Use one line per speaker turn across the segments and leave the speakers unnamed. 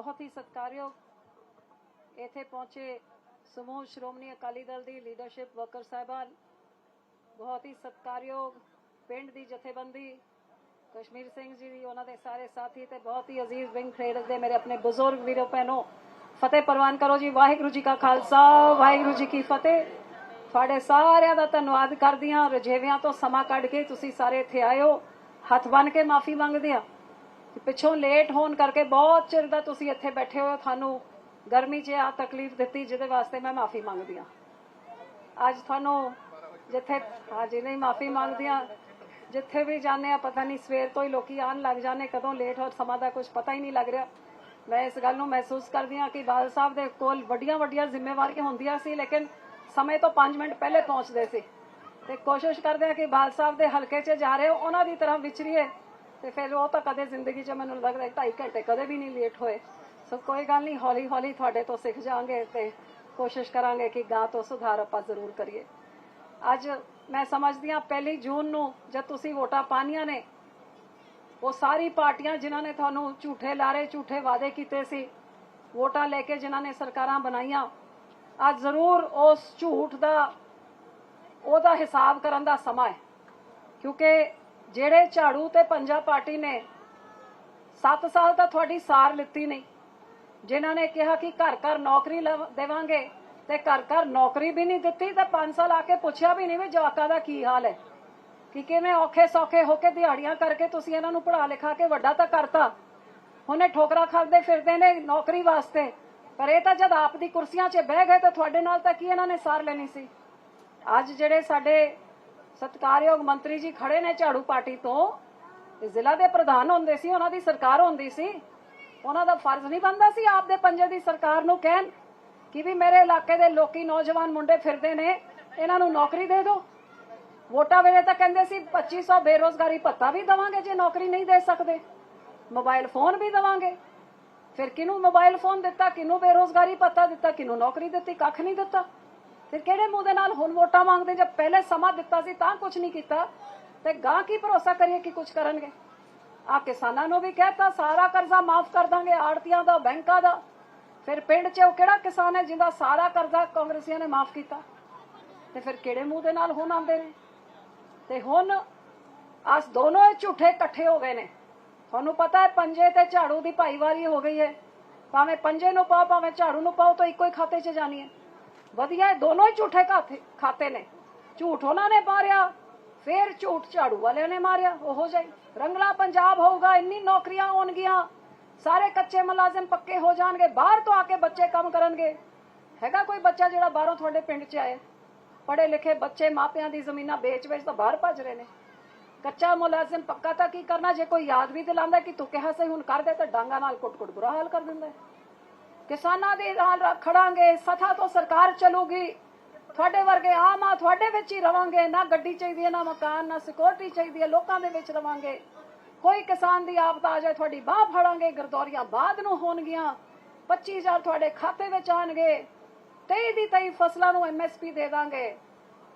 ਬਹੁਤ ਹੀ ਸਤਿਕਾਰਯੋਗ ਇੱਥੇ ਪਹੁੰਚੇ ਸਮੂਹ ਸ਼੍ਰੋਮਣੀ ਅਕਾਲੀ ਦਲ ਦੀ ਲੀਡਰਸ਼ਿਪ ਵਰਕਰ ਸਾਹਿਬਾਨ, ਬਹੁਤ ਹੀ ਸਤਿਕਾਰਯੋਗ ਪਿੰਡ ਦੀ ਜਥੇਬੰਦੀ, ਕਸ਼ਮੀਰ ਸਿੰਘ ਜੀ ਦੀ ਉਹਨਾਂ ਦੇ ਸਾਰੇ ਸਾਥੀ ਤੇ ਬਹੁਤ ਹੀ ਅਜ਼ੀਜ਼ ਵਿੰਗ ਟ੍ਰੇਡਰਸ ਦੇ ਮੇਰੇ ਆਪਣੇ ਬਜ਼ੁਰਗ ਵੀਰੋ ਭੈਣੋ, ਫਤਿਹ ਪ੍ਰਵਾਨ ਕਰੋ ਜੀ, ਵਾਹਿਗੁਰੂ ਜੀ ਕਾ ਖਾਲਸਾ, ਵਾਹਿਗੁਰੂ ਜੀ ਕੀ ਫਤਿਹ। ਤੁਹਾਡੇ ਸਾਰਿਆਂ ਦਾ ਧੰਨਵਾਦ ਕਰਦੀ ਹਾਂ ਰਜੇਵਿਆਂ ਤੋਂ ਸਮਾਂ ਕੱਢ ਕੇ ਤੁਸੀਂ ਸਾਰੇ ਇੱਥੇ ਆਏ ਹੋ ਹੱਥ ਬੰਨ ਕੇ ਮਾਫੀ ਮੰਗਦੇ ਆ ਕਿ ਪਿੱਛੋਂ ਲੇਟ ਹੋਣ ਕਰਕੇ ਬਹੁਤ ਚਿਰ ਦਾ ਤੁਸੀਂ ਇੱਥੇ ਬੈਠੇ ਹੋ, ਤੁਹਾਨੂੰ ਗਰਮੀ 'ਚ ਆ ਤਕਲੀਫ ਦਿੱਤੀ, ਜਿਹਦੇ ਵਾਸਤੇ ਮੈਂ ਮਾਫੀ ਮੰਗਦੀ ਹਾਂ। ਅੱਜ ਤੁਹਾਨੂੰ ਜਿੱਥੇ ਹਾਜੀ ਨਹੀਂ, ਮਾਫੀ ਮੰਗਦੀ ਹਾਂ। ਜਿੱਥੇ ਵੀ ਜਾਂਦੇ ਆ ਪਤਾ ਨਹੀਂ, ਸਵੇਰ ਤੋਂ ਹੀ ਲੋਕੀ ਆਣ ਲੱਗ ਜਾਂਦੇ, ਕਦੋਂ ਲੇਟ ਹੋ ਸਮਾਂ ਦਾ ਕੁਝ ਪਤਾ ਹੀ ਨਹੀਂ ਲੱਗ ਰਿਹਾ। ਮੈਂ ਇਸ ਗੱਲ ਨੂੰ ਮਹਿਸੂਸ ਕਰਦੀ ਹਾਂ ਕਿ ਬਾਲ ਸਾਹਿਬ ਦੇ ਕੋਲ ਵੱਡੀਆਂ ਵੱਡੀਆਂ ਜ਼ਿੰਮੇਵਾਰੀਆਂ ਹੁੰਦੀਆਂ ਸੀ, ਲੇਕਿਨ ਸਮੇਂ ਤੋਂ 5 ਮਿੰਟ ਪਹਿਲੇ ਪਹੁੰਚਦੇ ਸੀ। ਤੇ ਕੋਸ਼ਿਸ਼ ਕਰਦੇ ਆ ਕਿ ਬਾਲ ਸਾਹਿਬ ਦੇ ਹਲਕੇ 'ਚ ਜਾ ਰਹੇ ਹੋ, ਉਹਨਾਂ ਦੀ ਤਰ੍ਹਾਂ ਵਿਚਰੀਏ। ਤੇ ਫਿਰ ਉਹ ਤਾਂ ਕਦੇ ਜ਼ਿੰਦਗੀ 'ਚ ਮੈਨੂੰ ਲੱਗਦਾ 2.5 ਘੰਟੇ ਕਦੇ ਵੀ ਨਹੀਂ ਲੇਟ ਹੋਏ। ਸੋ ਕੋਈ ਗੱਲ ਨਹੀਂ, ਹੌਲੀ ਹੌਲੀ ਤੁਹਾਡੇ ਤੋਂ ਸਿੱਖ ਜਾਾਂਗੇ ਤੇ ਕੋਸ਼ਿਸ਼ ਕਰਾਂਗੇ ਕਿ ਗਾਂ ਤੋਂ ਸੁਧਾਰ ਆਪਾਂ ਜ਼ਰੂਰ ਕਰੀਏ। ਅੱਜ ਮੈਂ ਸਮਝਦੀ ਹਾਂ ਪਹਿਲੀ ਜੂਨ ਨੂੰ ਜਦ ਤੁਸੀਂ ਵੋਟਾਂ ਪਾਣੀਆਂ ਨੇ, ਉਹ ਸਾਰੀ ਪਾਰਟੀਆਂ ਜਿਨ੍ਹਾਂ ਨੇ ਤੁਹਾਨੂੰ ਝੂਠੇ ਲਾਰੇ, ਝੂਠੇ ਵਾਅਦੇ ਕੀਤੇ ਸੀ, ਵੋਟਾਂ ਲੈ ਕੇ ਜਿਨ੍ਹਾਂ ਨੇ ਸਰਕਾਰਾਂ ਬਣਾਈਆਂ, ਅੱਜ ਜ਼ਰੂਰ ਉਸ ਝੂਠ ਦਾ, ਉਹਦਾ ਹਿਸਾਬ ਕਰਨ ਦਾ ਸਮਾਂ ਹੈ। ਕਿਉਂਕਿ ਜਿਹੜੇ ਝਾੜੂ ਤੇ ਪੰਜਾ ਪਾਰਟੀ ਨੇ 7 ਸਾਲ ਤਾਂ ਤੁਹਾਡੀ ਸਾਰ ਲਿੱਤੀ ਨਹੀਂ। ਜਿਨ੍ਹਾਂ ਨੇ ਕਿਹਾ ਕਿ ਘਰ ਘਰ ਨੌਕਰੀ ਦੇਵਾਂਗੇ ਤੇ ਘਰ ਘਰ ਨੌਕਰੀ ਵੀ ਨਹੀਂ ਦਿੱਤੀ ਤੇ 5 ਸਾਲ ਆ ਕੇ ਪੁੱਛਿਆ ਵੀ ਨਹੀਂ ਵੀ ਜਵਾਕਾਂ ਦਾ ਕੀ ਹਾਲ ਹੈ। ਕਿ ਕਿਵੇਂ ਔਖੇ ਸੌਖੇ ਹੋ ਕੇ ਦਿਹਾੜੀਆਂ ਕਰਕੇ ਤੁਸੀਂ ਇਹਨਾਂ ਨੂੰ ਪੜਾ ਲਿਖਾ ਕੇ ਵੱਡਾ ਤਾਂ ਕਰਤਾ। ਹੁਣੇ ਠੋਕਰਾ ਖਾਂਦੇ ਫਿਰਦੇ ਨੇ ਨੌਕਰੀ ਵਾਸਤੇ। ਪਰ ਇਹ ਤਾਂ ਜਦ ਆਪ ਦੀ ਕੁਰਸੀਆਂ 'ਚ ਬਹਿ ਗਏ ਤਾਂ ਤੁਹਾਡੇ ਨਾਲ ਤਾਂ ਕੀ ਇਹਨਾਂ ਨੇ ਸਾਰ ਲੈਣੀ ਸੀ? ਅੱਜ ਜਿਹੜੇ ਸਾਡੇ ਸਤਿਕਾਰਯੋਗ ਮੰਤਰੀ ਜੀ ਖੜੇ ਨੇ ਝਾੜੂ ਪਾਰਟੀ ਤੋਂ ਜ਼ਿਲ੍ਹਾ ਦੇ ਪ੍ਰਧਾਨ ਹੁੰਦੇ ਸੀ, ਉਹਨਾਂ ਦੀ ਸਰਕਾਰ ਹੁੰਦੀ ਸੀ। ਉਹਨਾਂ ਦਾ ਫਰਜ਼ ਨਹੀਂ ਬਣਦਾ ਸੀ ਆਪ ਦੇ ਪੰਜੇ ਦੀ ਸਰਕਾਰ ਨੂੰ ਕਹਿਣ ਕਿ ਵੀ ਮੇਰੇ ਇਲਾਕੇ ਦੇ ਲੋਕੀ ਨੌਜਵਾਨ ਮੁੰਡੇ ਫਿਰਦੇ ਨੇ, ਇਹਨਾਂ ਨੂੰ ਨੌਕਰੀ ਦੇ ਦਿਓ। ਵੋਟਾਂ ਵੇਲੇ ਤਾਂ ਕਹਿੰਦੇ ਸੀ 2500 ਬੇਰੋਜ਼ਗਾਰੀ ਭੱਤਾ ਵੀ ਦਵਾਂਗੇ ਜੇ ਨੌਕਰੀ ਨਹੀਂ ਦੇ ਸਕਦੇ। ਮੋਬਾਈਲ ਫੋਨ ਵੀ ਦਵਾਂਗੇ। ਫਿਰ ਕਿਹਨੂੰ ਮੋਬਾਈਲ ਫੋਨ ਦਿੱਤਾ, ਕਿਹਨੂੰ ਬੇਰੋਜ਼ਗਾਰੀ ਭੱਤਾ ਦਿੱਤਾ, ਕਿਹਨੂੰ ਨੌਕਰੀ ਦਿੱਤੀ, ਕੱਖ ਨਹੀਂ ਦਿੱਤਾ। ਫਿਰ ਕਿਹੜੇ ਮੂੰਹ ਦੇ ਨਾਲ ਹੁਣ ਵੋਟਾਂ ਮੰਗਦੇ ਜਦ ਪਹਿਲੇ ਸਮਾਂ ਦਿੱਤਾ ਸੀ ਤਾਂ ਕੁਝ ਨਹੀਂ ਕੀਤਾ? ਤੇ ਗਾਂ ਕੀ ਭਰੋਸਾ ਕਰੀਏ ਕਿ ਕੁਝ ਕਰਨਗੇ? ਆ ਕਿਸਾਨਾਂ ਨੂੰ ਵੀ ਕਹਿਤਾ, ਸਾਰਾ ਕਰਜ਼ਾ ਮਾਫ ਕਰ ਦਾਂਗੇ, ਆੜਤੀਆਂ ਦਾ, ਬੈਂਕਾਂ ਦਾ। ਫਿਰ ਪਿੰਡ 'ਚ ਉਹ ਕਿਹੜਾ ਕਿਸਾਨ ਹੈ ਜਿਹਦਾ ਸਾਰਾ ਕਰਜ਼ਾ ਕਾਂਗਰਸੀਆਂ ਨੇ ਮਾਫ ਕੀਤਾ? ਤੇ ਫਿਰ ਕਿਹੜੇ ਮੂੰਹ ਦੇ ਨਾਲ ਹੁਣ ਆਉਂਦੇ ਨੇ? ਤੇ ਹੁਣ ਅਸ ਦੋਨੋਂ ਝੂਠੇ ਇਕੱਠੇ ਹੋ ਗਏ ਨੇ। ਤੁਹਾਨੂੰ ਪਤਾ ਹੈ ਪੰਜੇ ਤੇ ਝਾੜੂ ਦੀ ਭਾਈਵਾਰੀ ਹੋ ਗਈ ਹੈ। ਭਾਵੇਂ ਪੰਜੇ ਨੂੰ ਪਾਓ, ਭਾਵੇਂ ਝਾੜੂ ਨੂੰ ਪਾਓ, ਤਾਂ ਇੱਕੋ ਹੀ ਖਾਤੇ 'ਚ ਜਾਣੀ ਹੈ। ਵਧੀਆ ਹੈ, ਦੋਨੋਂ ਹੀ ਝੂਠੇ ਖਾਤੇ ਨੇ। ਝੂਠ ਉਹਨਾਂ ਨੇ ਮਾਰਿਆ, ਫੇਰ ਝੂਠ ਝਾੜੂ ਵਾਲਿਆਂ ਨੇ ਮਾਰਿਆ, ਉਹੋ ਜਾਈ ਰੰਗਲਾ ਪੰਜਾਬ ਹੋਊਗਾ ਇੰਨੀ ਨੌਕਰੀਆਂ ਹੋਣਗੀਆਂ ਸਾਰੇ ਕੱਚੇ ਮੁਲਾਜ਼ਮ ਪੱਕੇ ਹੋ ਜਾਣਗੇ, ਬਾਹਰ ਤੋਂ ਆ ਕੇ ਬੱਚੇ ਕੰਮ ਕਰਨਗੇ। ਹੈਗਾ ਕੋਈ ਬੱਚਾ ਜਿਹੜਾ ਬਾਹਰੋਂ ਤੁਹਾਡੇ ਪਿੰਡ 'ਚ ਆਏ ਪੜ੍ਹੇ ਲਿਖੇ ਬੱਚੇ ਮਾਪਿਆਂ ਦੀ ਜ਼ਮੀਨਾਂ ਵੇਚ-ਵੇਚ ਤਾਂ ਬਾਹਰ ਭੱਜ ਰਹੇ ਨੇ। ਕੱਚਾ ਮੁਲਾਜ਼ਮ ਪੱਕਾ ਤਾਂ ਕੀ ਕਰਨਾ? ਜੇ ਕੋਈ ਯਾਦ ਵੀ ਦਿਲਾਉਂਦਾ ਕਿ ਤੂੰ ਕਿਹਾ ਸਹੀ, ਹੁਣ ਕਰ ਦੇ ਤਾਂ ਡਾਂਗਾ ਨਾਲ ਕੁੱਟ-ਕੁੱਟ ਬੁਰਾ ਹਾਲ ਕਰ ਦਿੰਦਾ ਹੈ। ਕਿਸਾਨਾਂ ਦੇ ਨਾਲ ਖੜਾਂਗੇ, ਸਥਾ ਤੋਂ ਸਰਕਾਰ ਚੱਲੂਗੀ। ਤੁਹਾਡੇ ਵਰਗੇ ਆਮ ਆ, ਤੁਹਾਡੇ ਵਿੱਚ ਹੀ ਰਵਾਂਗੇ। ਨਾ ਗੱਡੀ ਚਾਹੀਦੀ ਹੈ, ਨਾ ਮਕਾਨ, ਨਾ ਸਿਕਿਉਰਿਟੀ ਚਾਹੀਦੀ ਹੈ, ਲੋਕਾਂ ਦੇ ਵਿੱਚ ਰਵਾਂਗੇ। ਕੋਈ ਕਿਸਾਨ ਦੀ ਆਪਦਾ ਆ ਜਾਏ, ਤੁਹਾਡੀ ਬਾਹ ਫੜਾਂਗੇ, ਗਰਦੌਰੀਆਂ ਬਾਅਦ ਨੂੰ ਹੋਣਗੀਆਂ। 25000 ਤੁਹਾਡੇ ਖਾਤੇ ਵਿੱਚ ਆਣਗੇ। 23 ਦੀ 23 ਫਸਲਾਂ ਨੂੰ ਐਮਐਸਪੀ ਦੇ ਦਾਂਗੇ।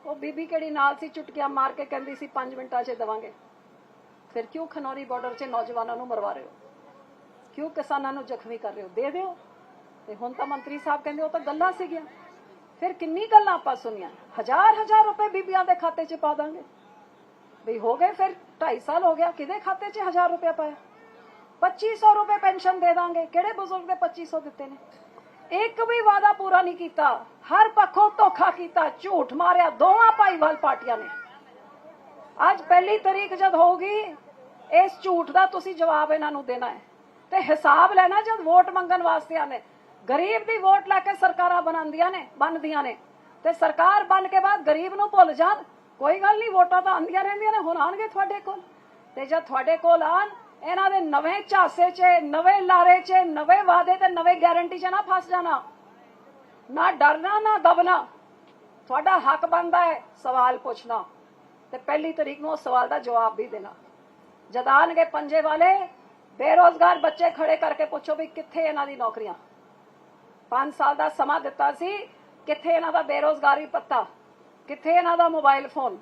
ਉਹ ਬੀਬੀ ਕਿਹੜੀ ਨਾਲ ਸੀ, ਚੁਟਕੀਆਂ ਮਾਰ ਕੇ ਕਹਿੰਦੀ ਸੀ 5 ਮਿੰਟਾਂ 'ਚ ਦਵਾਂਗੇ। ਫਿਰ ਕਿਉਂ ਖਨੌਰੀ ਬਾਰਡਰ 'ਚ ਨੌਜਵਾਨਾਂ ਨੂੰ ਮਰਵਾ ਰਹੇ ਹੋ? ਕਿਉਂ ਕਿਸਾਨਾਂ ਨੂੰ ਜ਼ਖਮੀ ਕਰ ਰਹੇ ਹੋ? ਦੇ ਦਿਓ। ਤੇ ਹੁਣ ਤਾਂ ਮੰਤਰੀ ਸਾਹਿਬ ਕਹਿੰਦੇ ਉਹ ਤਾਂ ਗੱਲਾਂ ਸੀਗੀਆਂ। ਫਿਰ ਕਿੰਨੀ ਗੱਲਾਂ ਆਪਾਂ ਸੁਣੀਆਂ? ਹਜ਼ਾਰ ਹਜ਼ਾਰ ਰੁਪਏ ਬੀਬੀਆਂ ਦੇ ਖਾਤੇ 'ਚ ਪਾ ਦਾਂਗੇ। ਵੀ ਹੋ ਗਏ ਫਿਰ 2.5 ਸਾਲ ਹੋ ਗਿਆ, ਕਿਹਦੇ ਖਾਤੇ 'ਚ ਹਜ਼ਾਰ ਰੁਪਏ ਪਾਇਆ? 2500 ਰੁਪਏ ਪੈਨਸ਼ਨ ਦੇ ਦਾਂਗੇ। ਕਿਹੜੇ ਬਜ਼ੁਰਗ ਦੇ 2500 ਦਿੱਤੇ ਨੇ? ਇੱਕ ਵੀ ਵਾਅਦਾ ਪੂਰਾ ਨਹੀਂ ਕੀਤਾ। ਹਰ ਪੱਖੋਂ ਧੋਖਾ ਕੀਤਾ, ਝੂਠ ਮਾਰਿਆ, ਦੋਵਾਂ ਭਾਈਵਾਲ ਪਾਰਟੀਆਂ ਨੇ। ਅੱਜ ਪਹਿਲੀ ਤਰੀਕ ਜਦ ਹੋਊਗੀ, ਇਸ ਝੂਠ ਦਾ ਤੁਸੀਂ ਜਵਾਬ ਇਹਨਾਂ ਨੂੰ ਦੇਣਾ ਹੈ। ਤੇ ਹਿਸਾਬ ਲੈਣਾ ਜਦ ਵੋਟ ਮੰਗਣ ਵਾਸਤੇ ਆਨੇ ਗਰੀਬ ਦੀ ਵੋਟ ਲੈ ਕੇ ਸਰਕਾਰਾਂ ਬਣਾਉਂਦੀਆਂ ਨੇ, ਬਣਦੀਆਂ ਨੇ। ਤੇ ਸਰਕਾਰ ਬਣ ਕੇ ਬਾਅਦ ਗਰੀਬ ਨੂੰ ਭੁੱਲ ਜਾਣ, ਕੋਈ ਗੱਲ ਨਹੀਂ, ਵੋਟਾਂ ਤਾਂ ਆਉਂਦੀਆਂ ਰਹਿੰਦੀਆਂ ਨੇ, ਹੁਣ ਆਣਗੇ ਤੁਹਾਡੇ ਕੋਲ। ਤੇ ਜਦ ਤੁਹਾਡੇ ਕੋਲ ਆਣ ਇਹਨਾਂ ਦੇ ਨਵੇਂ ਝਾਸੇ 'ਚ, ਨਵੇਂ ਲਾਰੇ 'ਚ, ਨਵੇਂ ਵਾਅਦੇ ਤੇ ਨਵੇਂ ਗਾਰੰਟੀ 'ਚ ਨਾ ਫਸ ਜਾਣਾ। ਨਾ ਡਰਨਾ, ਨਾ ਦਬਣਾ। ਤੁਹਾਡਾ ਹੱਕ ਬਣਦਾ ਹੈ ਸਵਾਲ ਪੁੱਛਣਾ। ਤੇ ਪਹਿਲੀ ਤਰੀਕ ਨੂੰ ਉਸ ਸਵਾਲ ਦਾ ਜਵਾਬ ਵੀ ਦੇਣਾ। ਜਦ ਆਣਗੇ ਪੰਜੇ ਵਾਲੇ, ਬੇਰੋਜ਼ਗਾਰ ਬੱਚੇ ਖੜੇ ਕਰਕੇ ਪੁੱਛੋ ਵੀ ਕਿੱਥੇ ਇਹਨਾਂ ਦੀ ਨੌਕਰੀਆਂ। 5 ਸਾਲ ਦਾ ਸਮਾਂ ਦਿੱਤਾ ਸੀ, ਕਿੱਥੇ ਇਹਨਾਂ ਦਾ ਬੇਰੋਜ਼ਗਾਰੀ ਪੱਤਾ, ਕਿੱਥੇ ਇਹਨਾਂ ਦਾ ਮੋਬਾਈਲ ਫੋਨ?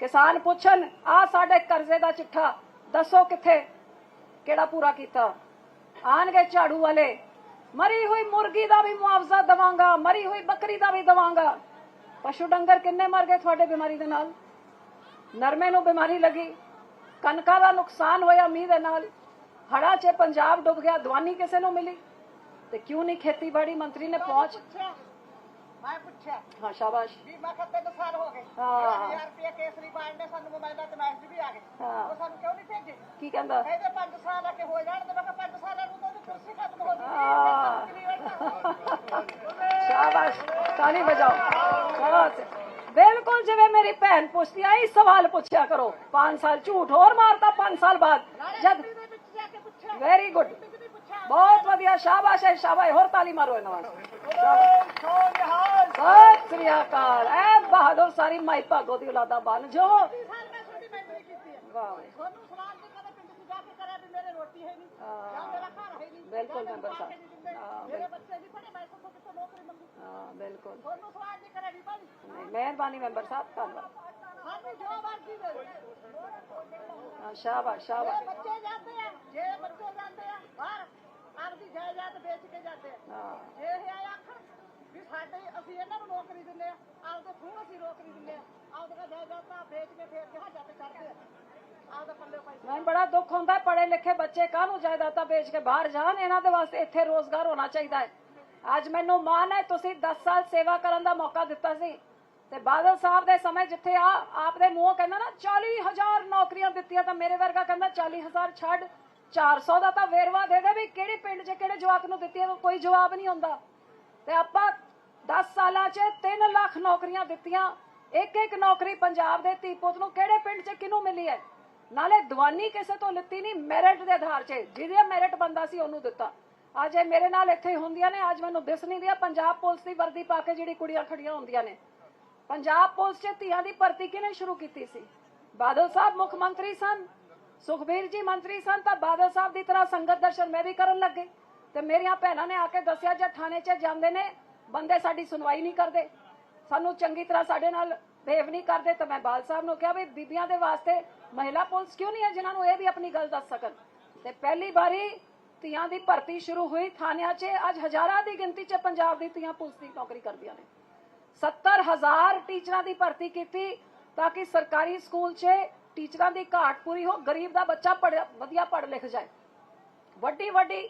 ਕਿਸਾਨ ਪੁੱਛਣ, ਆ ਸਾਡੇ ਕਰਜ਼ੇ ਦਾ ਚਿੱਠਾ, ਦੱਸੋ ਕਿੱਥੇ? ਕਿਹੜਾ ਪੂਰਾ ਕੀਤਾ? ਆਣਗੇ ਝਾੜੂ ਵਾਲੇ, ਮਰੀ ਹੋਈ ਮੁਰਗੀ ਦਾ ਵੀ ਮੁਆਵਜ਼ਾ ਦਵਾਂਗਾ, ਮਰੀ ਹੋਈ ਬੱਕਰੀ ਦਾ ਵੀ ਦਵਾਂਗਾ। ਪਸ਼ੂ ਡੰਗਰ ਕਿੰਨੇ ਮਰ ਗਏ ਤੁਹਾਡੇ ਬਿਮਾਰੀ ਦੇ ਨਾਲ? ਨਰਮੇ ਨੂੰ ਬਿਮਾਰੀ ਲੱਗੀ, ਕਣਕਾਂ ਦਾ ਨੁਕਸਾਨ ਹੋਇਆ ਮੀਂਹ ਦੇ ਨਾਲ ਹੜਾ 'ਚ ਪੰਜਾਬ ਡੁੱਬ ਗਿਆ, ਦਵਾਨੀ ਕਿਸੇ ਨੂੰ ਮਿਲੀ? ਤੇ ਕਿਉਂ ਨਹੀਂ ਖੇਤੀਬਾੜੀ ਮੰਤਰੀ ਨੇ ਪਹੁੰਚ
ਪੁੱਛਿਆ ਮੈਂ ਪੁੱਛਿਆ
ਹਾਂ ਸ਼ਾਬਾਸ਼
ਵੀ ਮੈਂ ਕਿਹਾ ਤਿੰਨ ਸਾਲ ਹੋ ਗਏ
ਹਾਂ।
1000 ਰੁਪਏ ਕੇਸਰੀ ਬਾਲ ਨੇ ਸਾਨੂੰ ਮੋਬਾਈਲਾਂ ਤੇ ਮੈਸੇਜ ਵੀ ਆ ਗਏ
ਹਾਂ।
ਉਹ ਸਾਨੂੰ ਕਿਉਂ ਨਹੀਂ ਭੇਜੇ
ਕੀ ਕਹਿੰਦਾ
ਕਹਿੰਦੇ 5 ਸਾਲ ਆ ਕੇ ਹੋ ਜਾਣ ਤੇ ਮੈਂ ਕਿਹਾ 5 ਸਾਲਾਂ ਨੂੰ ਤਾਂ ਉਹਦੀ ਕੁਰਸੀ ਖਤਮ ਹੋ
ਹਾਂ।
ਜੂਗੀ
ਸ਼ਾਬਾਸ਼ ਤਾਲੀ ਵਜਾਓ ਬਹੁਤ ਬਿਲਕੁਲ ਜਿਵੇਂ ਮੇਰੀ ਭੈਣ ਪੁੱਛਦੀ ਆਈ ਸਵਾਲ ਪੁੱਛਿਆ ਕਰੋ 5 ਸਾਲ ਝੂਠ ਹੋਰ ਮਾਰਤਾ 5 ਸਾਲ ਬਾਅਦ ਜਦ
ਦੇ ਵਿੱਚ
ਬਹੁਤ ਵਧੀਆ ਸ਼ਾਬਾਸ਼ ਹੈ ਸ਼ਾਬਾਸ਼ ਹੋਰ ਤਾਲੀ ਮਾਰੋ ਇਹਨਾਂ ਵਾਸਤੇ ਸਤਿ ਸ੍ਰੀ ਅਕਾਲ ਐ ਬਹਾਦਰ ਸਾਰੀ ਮਾਈ ਭਾਗੋ ਦੀ ਔਲਾਦਾ ਬਣ ਜੋ ਬਿਲਕੁਲ ਮੈਂਬਰ ਸਾਹਿਬ। ਬਿਲਕੁਲ ਮਿਹਰਬਾਨੀ ਮੈਂਬਰ ਸਾਹਿਬ ਧੰਨਵਾਦ ਸ਼ਾਬਾਸ਼ ਸ਼ਾਬਾਸ਼
ਬੱਚੇ ਜਾਂਦੇ ਆ ਜੇ ਬੱਚੇ ਜਾਂਦੇ ਆ ਬਾਹਰ ਆਪਦੀ ਜਾਇਦਾਦ ਵੇਚ ਕੇ ਜਾਂਦੇ ਆ।
ਹਾਂ।
ਜੇ ਇਹ ਆਇਆ ਆਖਣ ਵੀ ਸਾਡੇ ਅਸੀਂ ਇਹਨਾਂ ਨੂੰ ਨੌਕਰੀ ਦਿੰਦੇ ਆ। ਆਪਦੇ ਥਰੂ ਅਸੀਂ ਨੌਕਰੀ ਦਿੰਦੇ ਆ। ਆਪਦੀਆਂ ਜਾਇਦਾਦਾਂ ਵੇਚ ਕੇ ਫੇਰ ਜਹਾਜ਼ਾਂ ਤੇ ਚੜਦੇ ਆ। ਆਪਦਾ ਪੱਲੇ ਪੈਸੇ
ਮੈਨੂੰ ਬੜਾ ਦੁੱਖ ਹੁੰਦਾ ਪੜੇ ਲਿਖੇ ਬੱਚੇ ਕਾਹਨੂੰ ਜਾਇਦਾਦਾਂ ਵੇਚ ਕੇ ਬਾਹਰ ਜਾਣ? ਇਹਨਾਂ ਦੇ ਵਾਸਤੇ ਇੱਥੇ ਰੋਜ਼ਗਾਰ ਹੋਣਾ ਚਾਹੀਦਾ ਹੈ। ਅੱਜ ਮੈਨੂੰ ਮਾਣ ਹੈ ਤੁਸੀਂ 10 ਸਾਲ ਸੇਵਾ ਕਰਨ ਦਾ ਮੌਕਾ ਦਿੱਤਾ ਸੀ। ਤੇ ਬਾਦਲ ਸਾਹਿਬ ਦੇ ਸਮੇਂ ਜਿੱਥੇ ਆ ਆਪਦੇ ਮੂੰਹੋਂ ਕਹਿੰਦਾ ਨਾ 40000 ਨੌਕਰੀਆਂ ਦਿੱਤੀਆਂ ਤਾਂ ਮੇਰੇ ਵਰਗਾ ਕਹਿੰਦਾ 40000 ਛੱਡ। 400 ਦਾ ਤਾਂ ਵੇਰਵਾ ਦੇ ਦੇ ਵੀ ਕਿਹੜੇ ਪਿੰਡ 'ਚ ਕਿਹੜੇ ਜਵਾਕ ਨੂੰ ਦਿੱਤੀਆਂ ਤਾਂ ਕੋਈ ਜਵਾਬ ਨਹੀਂ ਹੁੰਦਾ। ਤੇ ਆਪਾਂ 10 ਸਾਲਾਂ 'ਚ 3 ਲੱਖ ਨੌਕਰੀਆਂ ਦਿੱਤੀਆਂ। ਇੱਕ ਇੱਕ ਨੌਕਰੀ ਪੰਜਾਬ ਦੇ ਧੀ ਨੂੰ ਕਿਹੜੇ ਪਿੰਡ 'ਚ ਕਿਹਨੂੰ ਮਿਲੀ ਹੈ? ਨਾਲੇ ਦਵਾਨੀ ਕਿਸੇ ਤੋਂ ਲਿੱਤੀ ਨਹੀਂ, ਮੈਰਿਟ ਦੇ ਆਧਾਰ 'ਚ ਜਿਹਦੀ ਮੈਰਿਟ ਬੰਦਾ ਸੀ, ਉਹਨੂੰ ਦਿੱਤਾ। ਅੱਜ ਇਹ ਮੇਰੇ ਨਾਲ ਇੱਥੇ ਹੁੰਦੀਆਂ ਨੇ, ਅੱਜ ਮੈਨੂੰ ਦਿਸ ਨਹੀਂ ਦਿਆ ਪੰਜਾਬ ਪੁਲਿਸ ਦੀ ਵਰਦੀ ਪਾ ਕੇ ਜਿਹੜੀ ਕੁੜੀਆਂ ਖੜੀਆਂ ਹੁੰਦੀਆਂ ਨੇ। ਪੰਜਾਬ ਪੁਲਿਸ 'ਚ ਧੀਆਂ ਦੀ ਭਰਤੀ ਕਿਹਨੇ ਸ਼ੁਰੂ ਕੀਤੀ ਸੀ? ਬਾਦਲ ਸਾਹਿਬ ਮੁੱਖ ਮੰਤਰੀ ਸਨ। ਸੁਖਬੀਰ ਜੀ, ਮੰਤਰੀ ਸਨ ਤਾਂ ਬਾਦਲ ਸਾਹਿਬ ਦੀ ਤਰ੍ਹਾਂ ਸੰਗਤ ਦਰਸ਼ਨ ਮੈਂ ਵੀ ਕਰਨ ਲੱਗੇ। ਤੇ ਮੇਰੀਆਂ ਭੈਣਾਂ ਨੇ ਆ ਕੇ ਦੱਸਿਆ, ਜੇ ਥਾਣੇ 'ਚ ਜਾਂਦੇ ਨੇ, ਬੰਦੇ ਸਾਡੀ ਸੁਣਵਾਈ ਨਹੀਂ ਕਰਦੇ। ਸਾਨੂੰ ਚੰਗੀ ਤਰ੍ਹਾਂ ਸਾਡੇ ਨਾਲ ਬਿਹੇਵ ਨਹੀਂ ਕਰਦੇ, ਤਾਂ ਮੈਂ ਬਾਲ ਸਾਹਿਬ ਨੂੰ ਕਿਹਾ ਵੀ ਬੀਬੀਆਂ ਦੇ ਵਾਸਤੇ ਮਹਿਲਾ ਪੁਲਿਸ ਕਿਉਂ ਨਹੀਂ ਹੈ, ਜਿਨ੍ਹਾਂ ਨੂੰ ਇਹ ਵੀ ਆਪਣੀ ਗੱਲ ਦੱਸ ਸਕਣ? ਤੇ ਪਹਿਲੀ ਵਾਰੀ ਧੀਆਂ ਦੀ ਭਰਤੀ ਸ਼ੁਰੂ ਹੋਈ ਥਾਣਿਆਂ 'ਚ, ਅੱਜ ਹਜ਼ਾਰਾਂ ਦੀ ਗਿਣਤੀ 'ਚ ਪੰਜਾਬ ਦੀ ਧੀਆਂ ਪੁਲਿਸ ਦੀ ਨੌਕਰੀ ਕਰਦੀਆਂ ਨੇ। 70000 ਟੀਚਰਾਂ ਦੀ ਭਰਤੀ ਕੀਤੀ ਤਾਂ ਕਿ ਸਰਕਾਰੀ ਸਕੂਲ 'ਚ ਟੀਚਰਾਂ ਦੀ ਘਾਟ ਪੂਰੀ ਹੋ, ਗਰੀਬ ਦਾ ਬੱਚਾ ਪੜ੍ਹ, ਵਧੀਆ ਪੜ੍ਹ ਲਿਖ ਜਾਏ। ਵੱਡੀ ਵੱਡੀ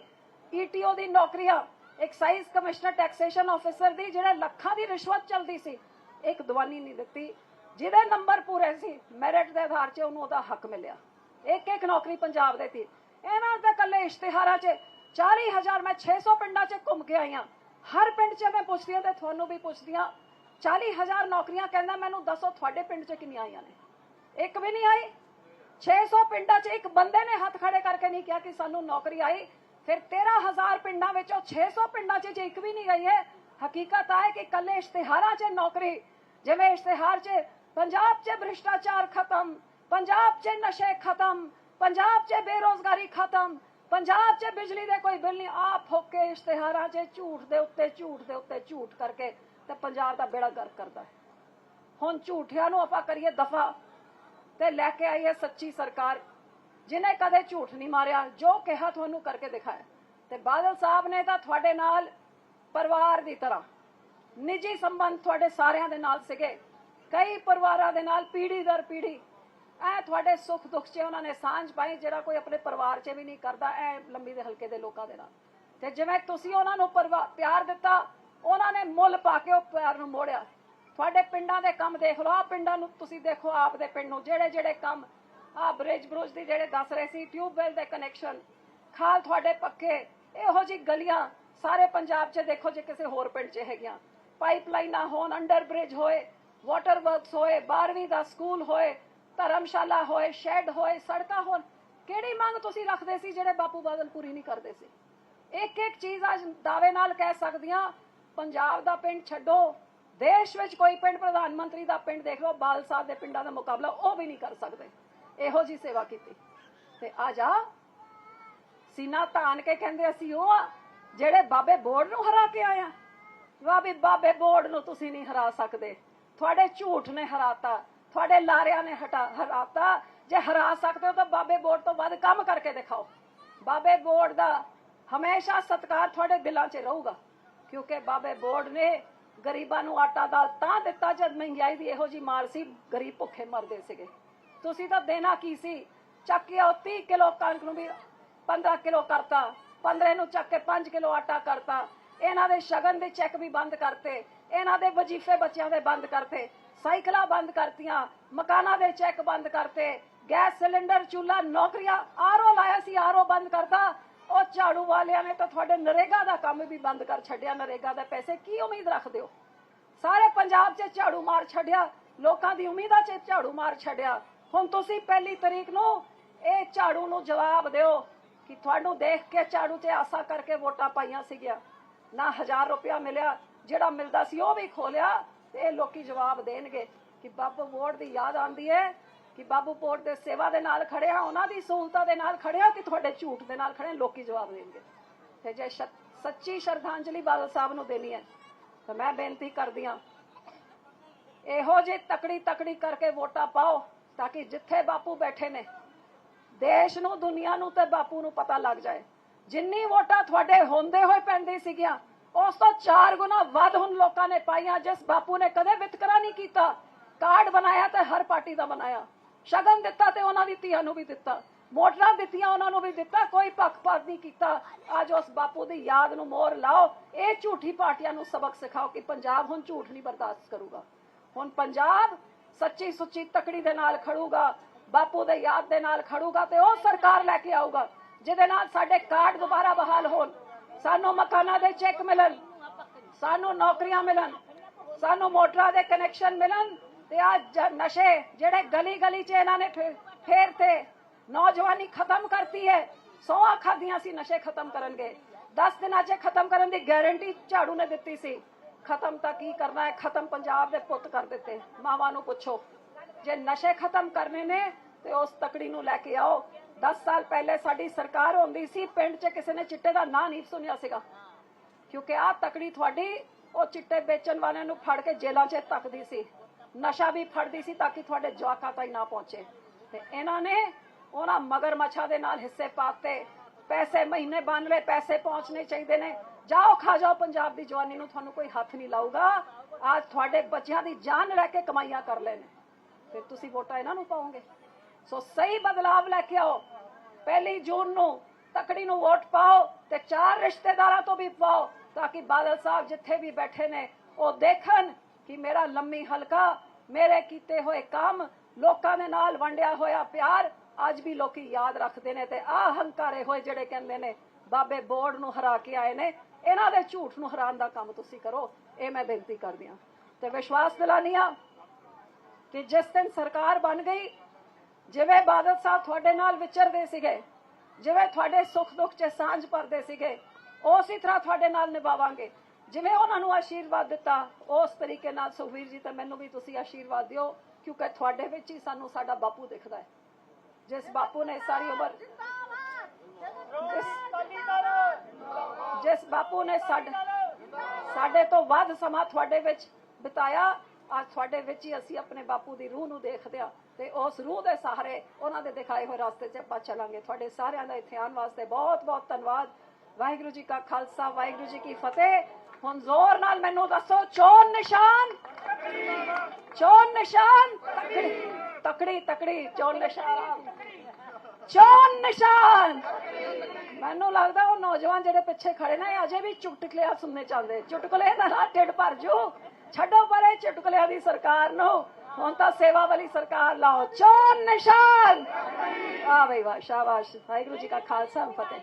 ਈਟੀਓ ਦੀ ਨੌਕਰੀਆਂ ਐਕਸਾਈਜ਼ ਕਮਿਸ਼ਨਰ ਟੈਕਸੇਸ਼ਨ ਆਫੀਸਰ ਦੀ ਜਿਹੜੇ ਲੱਖਾਂ ਦੀ ਰਿਸ਼ਵਤ ਚੱਲਦੀ ਸੀ, ਇੱਕ ਦਵਾਨੀ ਨਹੀਂ ਦਿੱਤੀ। ਜਿਹਦੇ ਨੰਬਰ ਪੂਰੇ ਸੀ ਮੈਰਿਟ ਦੇ ਆਧਾਰ 'ਚ ਉਹਨੂੰ ਉਹਦਾ ਹੱਕ ਮਿਲਿਆ। ਇੱਕ ਇੱਕ ਨੌਕਰੀ ਪੰਜਾਬ ਦੇ ਤੀ ਇਹਨਾਂ ਦੇ ਕੱਲੇ ਇਸ਼ਤਿਹਾਰਾਂ 'ਚ 40000 ਮੈਂ 600 ਪਿੰਡਾਂ 'ਚ ਘੁੰਮ ਕੇ ਆਈਆਂ ਹਰ ਪਿੰਡ 'ਚ ਮੈਂ ਪੁੱਛਦੀ ਹਾਂ ਤੇ ਤੁਹਾਨੂੰ ਵੀ ਪੁੱਛਦੀ ਹਾਂ 40000 ਨੌਕਰੀਆਂ ਕਹਿੰਦਾ ਮੈਨੂੰ ਦੱਸੋ ਤੁਹਾਡੇ ਪਿੰਡ 'ਚ ਕਿੰਨੀਆਂ ਆਈਆਂ ਨੇ। ਇੱਕ ਵੀ ਨਹੀਂ ਆਈ। 600 ਪਿੰਡਾਂ 'ਚ ਇੱਕ ਬੰਦੇ ਨੇ ਹੱਥ ਖੜੇ ਕਰਕੇ ਨਹੀਂ ਕਿਹਾ ਕਿ ਸਾਨੂੰ ਨੌਕਰੀ ਆਈ। ਫਿਰ 13000 ਪਿੰਡਾਂ ਵਿੱਚੋਂ 600 ਪਿੰਡਾਂ 'ਚ ਜੇ ਇੱਕ ਵੀ ਨਹੀਂ ਗਈ ਹੈ, ਹਕੀਕਤ ਆ ਹੈ ਕਿ ਕੱਲੇ ਇਸ਼ਤਿਹਾਰਾਂ 'ਚ ਨੌਕਰੀ, ਜਿਵੇਂ ਇਸ਼ਤਿਹਾਰ 'ਚ ਪੰਜਾਬ 'ਚ ਭ੍ਰਿਸ਼ਟਾਚਾਰ ਖਤਮ, ਪੰਜਾਬ 'ਚ ਨਸ਼ੇ ਖਤਮ, ਪੰਜਾਬ 'ਚ ਬੇਰੋਜ਼ਗਾਰੀ ਖਤਮ, ਪੰਜਾਬ 'ਚ ਬਿਜਲੀ ਦੇ ਕੋਈ ਬਿੱਲ ਨਹੀਂ। ਆ ਫੋਕੇ ਇਸ਼ਤਿਹਾਰਾਂ 'ਚ ਝੂਠ ਦੇ ਉੱਤੇ, ਝੂਠ ਦੇ ਉੱਤੇ, ਝੂਠ ਕਰਕੇ ਤੇ ਪੰਜਾਬ ਦਾ ਬੇੜਾ ਗਰਕ ਕਰਦਾ ਹੈ। ਹੁਣ ਝੂਠਿਆਂ ਨੂੰ ਆਪਾਂ ਕਰੀਏ ਦਫਾ। ਤੇ ਲੈ ਕੇ ਆਈ ਹੈ ਸੱਚੀ ਸਰਕਾਰ। ਜਿਨੇ ਕਦੇ ਝੂਠ ਨਹੀਂ ਮਾਰਿਆ, ਜੋ ਕਿਹਾ ਤੁਹਾਨੂੰ ਕਰਕੇ ਦਿਖਾਇਆ। ਤੇ ਬਾਦਲ ਸਾਹਿਬ ਨੇ ਤਾਂ ਤੁਹਾਡੇ ਨਾਲ ਪਰਿਵਾਰ ਦੀ ਤਰ੍ਹਾਂ, ਨਿੱਜੀ ਸੰਬੰਧ ਤੁਹਾਡੇ ਸਾਰਿਆਂ ਦੇ ਨਾਲ ਸੀਗੇ। ਕਈ ਪਰਿਵਾਰਾਂ ਦੇ ਨਾਲ ਪੀੜੀ ਦਰ ਪੀੜੀ ਐ ਤੁਹਾਡੇ ਸੁੱਖ ਦੁੱਖ 'ਚ ਉਹਨਾਂ ਨੇ ਸਾਂਝ ਪਾਈ, ਜਿਹੜਾ ਕੋਈ ਆਪਣੇ ਪਰਿਵਾਰ 'ਚ ਵੀ ਨਹੀਂ ਕਰਦਾ, ਐ ਲੰਬੀ ਦੇ ਹਲਕੇ ਦੇ ਲੋਕਾਂ ਦੇ ਨਾਲ। ਤੇ ਜਿਵੇਂ ਤੁਸੀਂ ਉਹਨਾਂ ਨੂੰ ਪਰਿਵਾ- ਪਿਆਰ ਦਿੱਤਾ, ਉਹਨਾਂ ਨੇ ਮੁੱਲ ਪਾ ਕੇ ਉਹ ਪਿਆਰ ਨੂੰ ਮੋੜਿਆ। ਤੁਹਾਡੇ ਪਿੰਡਾਂ ਦੇ ਕੰਮ ਦੇਖ ਲਓ ਆ ਪਿੰਡਾਂ ਨੂੰ ਤੁਸੀਂ ਦੇਖੋ, ਆਪ ਦੇ ਪਿੰਡ ਨੂੰ, ਜਿਹੜੇ ਜਿਹੜੇ ਕੰਮ ਆ ਬ੍ਰਿਜ ਬਰੁਜ ਦੀ ਜਿਹੜੇ ਦੱਸ ਰਹੇ ਸੀ ਟਿਊਬਵੈਲ ਦੇ ਕਨੈਕਸ਼ਨ ਖਾਲ ਤੁਹਾਡੇ ਪੱਕੇ ਇਹੋ ਜੀ ਗਲੀਆਂ ਸਾਰੇ ਪੰਜਾਬ 'ਚ ਦੇਖੋ ਜੇ ਕਿਸੇ ਹੋਰ ਪਿੰਡ 'ਚ ਹੈਗੀਆਂ। ਪਾਈਪਲਾਈਨਾਂ ਹੋਣ ਅੰਡਰ ਬ੍ਰਿਜ ਹੋਏ ਵਾਟਰ ਵਰਕਸ ਹੋਏ 12ਵੀਂ ਦਾ ਸਕੂਲ ਹੋਏ, ਧਰਮਸ਼ਾਲਾ ਹੋਏ ਸ਼ੈੱਡ ਹੋਏ, ਸੜਕਾਂ ਹੋਣ, ਕਿਹੜੀ ਮੰਗ ਤੁਸੀਂ ਰੱਖਦੇ ਸੀ ਜਿਹੜੇ ਬਾਪੂ ਬਾਦਲ ਪੂਰੀ ਨਹੀਂ ਕਰਦੇ ਸੀ? ਇੱਕ ਇੱਕ ਚੀਜ਼ ਅੱਜ ਦਾਅਵੇ ਨਾਲ ਕਹਿ ਸਕਦੀਆਂ, ਪੰਜਾਬ ਦਾ ਪਿੰਡ ਛੱਡੋ ਦੇਸ਼ ਵਿੱਚ ਕੋਈ ਪਿੰਡ ਪ੍ਰਧਾਨ ਮੰਤਰੀ ਦਾ ਪਿੰਡ ਦੇਖ ਲਓ, ਬਾਲ ਸਾਹਿਬ ਦੇ ਪਿੰਡਾਂ ਦਾ ਮੁਕਾਬਲਾ ਉਹ ਵੀ ਨਹੀਂ ਕਰ ਸਕਦੇ। ਇਹੋ ਜੀ ਸੇਵਾ ਕੀਤੀ। ਤੇ ਆ ਜਾ। ਸੀਨਾ ਤਾਨ ਕੇ ਕਹਿੰਦੇ ਅਸੀਂ ਉਹ ਆ, ਜਿਹੜੇ ਬਾਬੇ ਬੋਰਡ ਨੂੰ ਹਰਾ ਕੇ ਆਇਆ। ਵਾਹ ਵੀ ਬਾਬੇ ਬੋਰਡ ਨੂੰ ਤੁਸੀਂ ਨਹੀਂ ਹਰਾ ਸਕਦੇ। ਤੁਹਾਡੇ ਝੂਠ ਨੇ ਹਰਾਤਾ, ਤੁਹਾਡੇ ਲਾਰਿਆਂ ਨੇ ਹਟਾ, ਹਰਾਤਾ। ਜੇ ਹਰਾ ਸਕਦੇ ਹੋ ਤਾਂ ਬਾਬੇ ਬੋਰਡ ਤੋਂ ਵੱਧ ਕੰਮ ਕਰਕੇ ਦਿਖਾਓ। ਬਾਬੇ ਬੋਰਡ ਦਾ ਹਮੇਸ਼ਾ ਸਤਕਾਰ ਤੁਹਾਡੇ ਦਿਲਾਂ 'ਚ ਰਹੂਗਾ, ਕਿਉਂਕਿ ਬਾਬੇ ਬੋਰਡ ਨੇ ਗਰੀਬਾਂ ਨੂੰ ਆਟਾ ਦਾਲ ਤਾਂ ਦਿੱਤਾ ਜਦ ਮਹਿੰਗਾਈ ਦੀ ਇਹੋ ਜੀ ਮਾਰ ਸੀ, ਗਰੀਬ ਭੁੱਖੇ ਮਰਦੇ ਸੀਗੇ। ਤੁਸੀਂ ਤਾਂ ਦੇਣਾ ਕੀ ਸੀ? ਚੱਕ ਕੇ 30 ਕਿਲੋ ਕਣਕ ਨੂੰ ਵੀ 15 ਕਿਲੋ ਕਰਤਾ 15 ਨੂੰ ਚੱਕ ਕੇ 5 ਕਿਲੋ ਆਟਾ ਕਰਤਾ। ਇਹਨਾਂ ਦੇ ਸ਼ਗਨ ਦੇ ਚੈੱਕ ਵੀ ਬੰਦ ਕਰਤੇ, ਇਹਨਾਂ ਦੇ ਵਜੀਫੇ ਬੱਚਿਆਂ ਦੇ ਬੰਦ ਕਰਤੇ, ਸਾਈਕਲਾਂ ਬੰਦ ਕਰਤੀਆਂ, ਮਕਾਨਾਂ ਦੇ ਚੈੱਕ ਬੰਦ ਕਰਤੇ, ਗੈਸ ਸਿਲੰਡਰ ਚੁੱਲਾ ਨੌਕਰੀਆਂ ਆਰਓ ਲਾਇਆ ਸੀ ਆਰਓ ਬੰਦ ਕਰਤਾ। ਉਹ ਝਾੜੂ ਵਾਲਿਆਂ ਨੇ ਤਾਂ ਤੁਹਾਡੇ ਨਰੇਗਾ ਦਾ ਕੰਮ ਵੀ ਬੰਦ ਕਰ ਛੱਡਿਆ, ਨਰੇਗਾ ਦੇ ਪੈਸੇ ਕੀ ਉਮੀਦ ਰੱਖਦੇ ਹੋ? ਸਾਰੇ ਪੰਜਾਬ 'ਚ ਝਾੜੂ ਮਾਰ ਛੱਡਿਆ, ਲੋਕਾਂ ਦੀ ਉਮੀਦਾਂ 'ਚ ਝਾੜੂ ਮਾਰ ਛੱਡਿਆ। ਹੁਣ ਤੁਸੀਂ ਪਹਿਲੀ ਤਰੀਕ ਨੂੰ ਇਹ ਝਾੜੂ ਨੂੰ ਜਵਾਬ ਦਿਓ ਕਿ ਤੁਹਾਨੂੰ ਦੇਖ ਕੇ ਝਾੜੂ 'ਤੇ ਆਸਾ ਕਰਕੇ ਵੋਟਾਂ ਪਾਈਆਂ ਸੀਗੀਆਂ। ਨਾ 1000 ਰੁਪਇਆ ਮਿਲਿਆ, ਜਿਹੜਾ ਮਿਲਦਾ ਸੀ ਉਹ ਵੀ ਖੋਲਿਆ ਤੇ ਇਹ ਲੋਕੀ ਜਵਾਬ ਦੇਣਗੇ ਕਿ ਬਾਬੂ ਵੋਟ ਦੀ ਯਾਦ ਆਉਂਦੀ ਹੈ ਕਿ ਬਾਬੂ ਪੋਰਟ ਦੇ ਸੇਵਾ ਦੇ ਨਾਲ ਖੜਿਆ, ਉਹਨਾਂ ਦੀ ਸਹੂਲਤਾਂ ਦੇ ਨਾਲ ਖੜਿਆ ਆ ਤੁਹਾਡੇ ਝੂਠ ਦੇ ਨਾਲ ਖੜੇ, ਲੋਕੀ ਜਵਾਬ ਦੇਣਗੇ। ਤੇ ਜੇ ਸੱਚੀ ਸ਼ਰਧਾਂਜਲੀ ਬਾਦਲ ਸਾਹਿਬ ਨੂੰ ਦੇਣੀ ਹੈ, ਤਾਂ ਮੈਂ ਬੇਨਤੀ ਕਰਦੀ ਹਾਂ, ਇਹੋ ਜਿਹੀ ਤਕੜੀ ਤਕੜੀ ਕਰਕੇ ਵੋਟਾਂ ਪਾਓ, ਤਾਂ ਕਿ ਜਿੱਥੇ ਬਾਪੂ ਬੈਠੇ ਨੇ, ਦੇਸ਼ ਨੂੰ, ਦੁਨੀਆ ਨੂੰ ਤੇ ਬਾਪੂ ਨੂੰ ਪਤਾ ਲੱਗ ਜਾਏ। ਜਿੰਨੀ ਵੋਟਾਂ ਤੁਹਾਡੇ ਹੁੰਦੇ ਹੋਏ ਪੈਂਦੀ ਸੀਗੀਆਂ, ਉਸ ਤੋਂ 4 ਗੁਣਾ ਵੱਧ ਹੁਣ ਲੋਕਾਂ ਨੇ ਪਾਈਆਂ, ਜਿਸ ਬਾਪੂ ਨੇ ਕਦੇ ਵਿਤਕਰਾ ਨਹੀਂ ਕੀਤਾ। ਕਾਰਡ ਬਣਾਇਆ ਤੇ ਹਰ ਪਾਰਟੀ ਦਾ ਬਣਾਇਆ। ਸ਼ਗਨ ਦਿੱਤਾ ਤੇ ਉਹਨਾਂ ਦੀ ਧੀਆਂ ਨੂੰ ਵੀ ਦਿੱਤਾ। ਮੋਟਰਾਂ ਦਿੱਤੀਆਂ, ਉਹਨਾਂ ਨੂੰ ਵੀ ਦਿੱਤਾ। ਕੋਈ ਪੱਖਪਾਤ ਨਹੀਂ ਕੀਤਾ। ਅੱਜ ਉਸ ਬਾਪੂ ਦੀ ਯਾਦ ਨੂੰ ਮੋਹਰ ਲਾਓ। ਇਹ ਝੂਠੀ ਪਾਰਟੀਆਂ ਨੂੰ ਸਬਕ ਸਿਖਾਓ ਕਿ ਪੰਜਾਬ ਹੁਣ ਝੂਠ ਨਹੀਂ ਬਰਦਾਸ਼ਤ ਕਰੂਗਾ। ਹੁਣ ਪੰਜਾਬ ਸੱਚੀ ਸੁੱਚੀ ਤਕੜੀ ਦੇ ਨਾਲ ਖੜੂਗਾ, ਬਾਪੂ ਦੇ ਯਾਦ ਦੇ ਨਾਲ ਖੜੂਗਾ ਤੇ ਉਹ ਸਰਕਾਰ ਲੈ ਕੇ ਆਊਗਾ, ਜਿਹਦੇ ਨਾਲ ਸਾਡੇ ਕਾਰਡ ਦੁਬਾਰਾ ਬਹਾਲ ਹੋਣ। ਸਾਨੂੰ ਮਕਾਨਾਂ ਦੇ ਚੈੱਕ ਮਿਲਣ, ਸਾਨੂੰ ਨੌਕਰੀਆਂ ਮਿਲਣ, ਸਾਨੂੰ ਮੋਟਰਾਂ ਦੇ ਕਨੈਕਸ਼ਨ ਮਿਲਣ ਤੇ ਅੱਜ ਨਸ਼ੇ ਜਿਹੜੇ ਗਲੀ ਗਲੀ 'ਚ ਇਹਨਾਂ ਨੇ ਫੇਰ ਤੇ ਨੌਜਵਾਨੀ ਖਤਮ ਕਰਤੀ ਹੈ। ਸੌਆਂ ਖਾਦੀਆਂ ਸੀ, ਨਸ਼ੇ ਖਤਮ ਕਰਨਗੇ। 10 ਦਿਨਾਂ 'ਚ ਖਤਮ ਕਰਨ ਦੀ ਗਾਰੰਟੀ ਝਾੜੂ ਨੇ ਦਿੱਤੀ ਸੀ। ਖਤਮ ਤਾਂ ਕੀ ਕਰਨਾ ਹੈ? ਖਤਮ ਪੰਜਾਬ ਦੇ ਪੁੱਤ ਕਰ ਦਿੱਤੇ। ਮਾਵਾਂ ਨੂੰ ਪੁੱਛੋ। ਜੇ ਨਸ਼ੇ ਖਤਮ ਕਰਨੇ ਨੇ, ਤੇ ਉਸ ਤਕੜੀ ਨੂੰ ਲੈ ਕੇ ਆਓ। 10 ਸਾਲ ਪਹਿਲੇ ਸਾਡੀ ਸਰਕਾਰ ਹੁੰਦੀ ਸੀ, ਪਿੰਡ 'ਚ ਕਿਸੇ ਨੇ ਚਿੱਟੇ ਦਾ ਨਾਂ ਨਹੀਂ ਸੁਣਿਆ ਸੀਗਾ। ਕਿਉਂਕਿ ਆ ਤਕੜੀ ਤੁਹਾਡੀ, ਉਹ ਚਿੱਟੇ ਵੇਚਣ ਵਾਲਿਆਂ ਨੂੰ ਫੜ ਕੇ ਜੇਲ੍ਹਾਂ 'ਚ ਤੱਕਦੀ ਸੀ। ਨਸ਼ਾ ਵੀ ਫੜਦੀ ਸੀ ਤਾਂ ਕਿ ਤੁਹਾਡੇ ਜਵਾਕਾਂ ਤਾਈ ਨਾ ਪਹੁੰਚੇ। ਤੇ ਇਹਨਾਂ ਨੇ ਉਹਨਾਂ ਮਗਰਮੱਛਾਂ ਦੇ ਨਾਲ ਹਿੱਸੇ ਪਾਤੇ। ਪੈਸੇ ਮਹੀਨੇ ਬਣ ਲਏ, ਪੈਸੇ ਪਹੁੰਚਣੇ ਚਾਹੀਦੇ ਨੇ। ਜਾਓ, ਖਾ ਜਾਓ, ਪੰਜਾਬ ਦੀ ਜਵਾਨੀ ਨੂੰ ਤੁਹਾਨੂੰ ਕੋਈ ਹੱਥ ਨਹੀਂ ਲਾਊਗਾ। ਅੱਜ ਤੁਹਾਡੇ ਬੱਚਿਆਂ ਦੀ ਜਾਨ ਲੈ ਕੇ ਕਮਾਈਆਂ ਕਰ ਲੈਣੇ ਫਿਰ ਤੁਸੀਂ ਵੋਟਾਂ ਇਹਨਾਂ ਨੂੰ ਪਾਓਗੇ। ਸੋ ਸਹੀ ਬਦਲਾਵ ਲੈ ਕੇ ਆਓ। ਪਹਿਲੀ ਜੂਨ ਨੂੰ ਤਕੜੀ ਨੂੰ ਵੋਟ ਪਾਓ ਤੇ ਚਾਰ ਰਿਸ਼ਤੇਦਾਰਾਂ ਤੋਂ ਵੀ ਪਾਓ ਤਾਂ ਕਿ ਬਾਦਲ ਸਾਹਿਬ ਜਿੱਥੇ ਵੀ ਬੈਠੇ ਨੇ, ਉਹ ਦੇਖਣ ਕਿ ਮੇਰਾ ਲੰਮੀ ਹਲਕਾ, ਮੇਰੇ ਕੀਤੇ ਹੋਏ ਕੰਮ, ਲੋਕਾਂ ਦੇ ਨਾਲ ਵੰਡਿਆ ਹੋਇਆ ਪਿਆਰ ਅੱਜ ਵੀ ਲੋਕੀ ਯਾਦ ਰੱਖਦੇ ਨੇ ਤੇ ਆਹ ਹੰਕਾਰੇ ਹੋਏ ਜਿਹੜੇ ਕਹਿੰਦੇ ਨੇ, ਬਾਬੇ ਬੋਰਡ ਨੂੰ ਹਰਾ ਕੇ ਆਏ ਨੇ, ਇਹਨਾਂ ਦੇ ਝੂਠ ਨੂੰ ਹਰਾਉਣ ਦਾ ਕੰਮ ਤੁਸੀਂ ਕਰੋ, ਇਹ ਮੈਂ ਬੇਨਤੀ ਕਰਦੀ ਹਾਂ। ਤੇ ਵਿਸ਼ਵਾਸ ਦਿਲਾਨੀ ਹਾਂ ਕਿ ਜਿਸ ਦਿਨ ਸਰਕਾਰ ਬਣ ਗਈ, ਜਿਵੇਂ ਬਾਦਲ ਸਾਹਿਬ ਤੁਹਾਡੇ ਨਾਲ ਵਿਚਰਦੇ ਸੀਗੇ, ਜਿਵੇਂ ਤੁਹਾਡੇ ਸੁੱਖ ਦੁੱਖ 'ਚ ਸਾਂਝ ਭਰਦੇ ਸੀਗੇ, ਉਸੇ ਤਰ੍ਹਾਂ ਤੁਹਾਡੇ ਨਾਲ ਨਿਭਾਵਾਂਗੇ। ਜਿਵੇਂ ਉਹਨਾਂ ਨੂੰ ਆਸ਼ੀਰਵਾਦ ਦਿੱਤਾ, ਉਸ ਤਰੀਕੇ ਨਾਲ ਸੁਖਵੀਰ ਜੀ, ਤੇ ਮੈਨੂੰ ਵੀ ਤੁਸੀਂ ਆਸ਼ੀਰਵਾਦ ਦਿਓ, ਕਿਉਂਕਿ ਤੁਹਾਡੇ ਵਿੱਚ ਹੀ ਸਾਨੂੰ ਸਾਡਾ ਬਾਪੂ ਦਿਖਦਾ ਹੈ। ਜਿਸ ਬਾਪੂ ਨੇ ਸਾਰੀ ਉਮਰ ਜਿਸ- ਬਾਪੂ ਨੇ ਸਾਡੇ ਸਾਡੇ ਤੋਂ ਵੱਧ ਸਮਾਂ ਤੁਹਾਡੇ ਵਿੱਚ ਬਿਤਾਇਆ ਅੱਜ ਤੁਹਾਡੇ ਵਿੱਚ ਹੀ ਅਸੀਂ ਆਪਣੇ ਬਾਪੂ ਦੀ ਰੂਹ ਨੂੰ ਦੇਖਦੇ ਆ ਤੇ ਉਸ ਰੂਹ ਦੇ ਸਹਾਰੇ ਉਹਨਾਂ ਦੇ ਦਿਖਾਏ ਹੋਏ ਰਸਤੇ 'ਚ ਆਪਾਂ ਚੱਲਾਂਗੇ। ਤੁਹਾਡੇ ਸਾਰਿਆਂ ਦਾ ਇੱਥੇ ਆਉਣ ਵਾਸਤੇ ਬਹੁਤ ਬਹੁਤ ਧੰਨਵਾਦ। ਵਾਹਿਗੁਰੂ ਜੀ ਕਾ ਖਾਲਸਾ, ਵਾਹਿਗੁਰੂ ਜੀ ਕੀ ਫਤਿਹ। ਹੁਣ ਜ਼ੋਰ ਨਾਲ ਮੈਨੂੰ ਦੱਸੋ, ਚੋਣ ਨਿਸ਼ਾਨ? ਚੋਣ ਨਿਸ਼ਾਨ? ਤਕੜੀ ਤਕੜੀ ਚੋਣ ਨਿਸ਼ਾਨ। ਚੋਣ ਨਿਸ਼ਾਨ! ਮੈਨੂੰ ਲੱਗਦਾ ਉਹ ਨੌਜਵਾਨ ਜਿਹੜੇ ਪਿੱਛੇ ਖੜੇ ਨੇ, ਅਜੇ ਵੀ ਚੁਟਕਲਿਆਂ ਸੁਣਨੇ ਚਾਹੁੰਦੇ ਚੁਟਕਲੇ ਦਾ ਨਾ ਢਿੱਡ ਭਰ ਜੂ। ਛੱਡੋ ਪਰੇ ਚੁਟਕਲਿਆਂ ਦੀ ਸਰਕਾਰ ਨੂੰ। ਹੁਣ ਤਾਂ ਸੇਵਾ ਵਾਲੀ ਸਰਕਾਰ ਲਾਓ। ਚੋਣ ਨਿਸ਼ਾਨ! ਆ ਬਈ ਵਾਹ, ਸ਼ਾਬਾਸ਼। ਵਾਹਿਗੁਰੂ ਜੀ ਕਾ ਖਾਲਸਾ, ਫਤਿਹ।